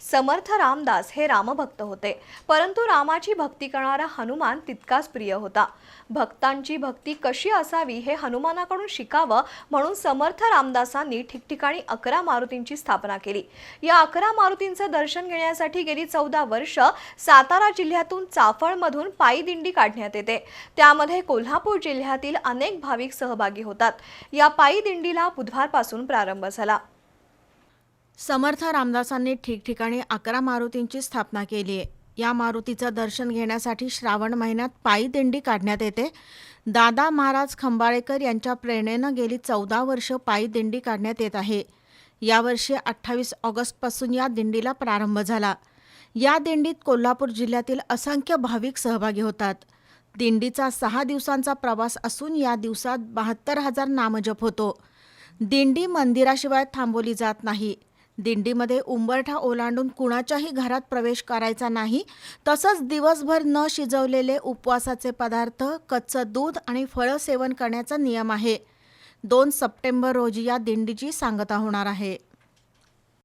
समर्थ रामदास हे रामभक्त होते. परंतु रामाची भक्ती करणारा हनुमान तितकाच प्रिय होता. भक्तांची भक्ती कशी असावी हे हनुमानाकडून शिकावं म्हणून समर्थ रामदासांनी ठिकठिकाणी अकरा मारुतींची स्थापना केली. या अकरा मारुतींचं दर्शन घेण्यासाठी गेली चौदा वर्ष सातारा जिल्ह्यातून चाफळमधून पायी दिंडी काढण्यात येते. त्यामध्ये कोल्हापूर जिल्ह्यातील अनेक भाविक सहभागी होतात. या पायी दिंडीला बुधवारपासून प्रारंभ झाला. समर्थ रामदासांनी ठिकठिकाणी अकरा मारुतींची स्थापना केली. आहे या मारुतीचं दर्शन घेण्यासाठी श्रावण महिन्यात पायी दिंडी काढण्यात येते. दादा महाराज खंबाळेकर यांच्या प्रेरणेनं गेली चौदा वर्ष पायी दिंडी काढण्यात येत आहे. यावर्षी अठ्ठावीस ऑगस्टपासून या दिंडीला प्रारंभ झाला. या दिंडीत कोल्हापूर जिल्ह्यातील असंख्य भाविक सहभागी होतात. दिंडीचा सहा दिवसांचा प्रवास असून या दिवसात बहात्तर हजार नामजप होतो. दिंडी मंदिराशिवाय थांबवली जात नाही. दिंडीमध्ये उंबरठा ओलांडून कुणाच्याही घरात प्रवेश करायचा नाही तसंच दिवसभर न शिजवलेले उपवासाचे पदार्थ कच्चं दूध आणि फळं सेवन करण्याचा नियम आहे. दोन सप्टेंबर रोजी या दिंडीची सांगता होणार आहे.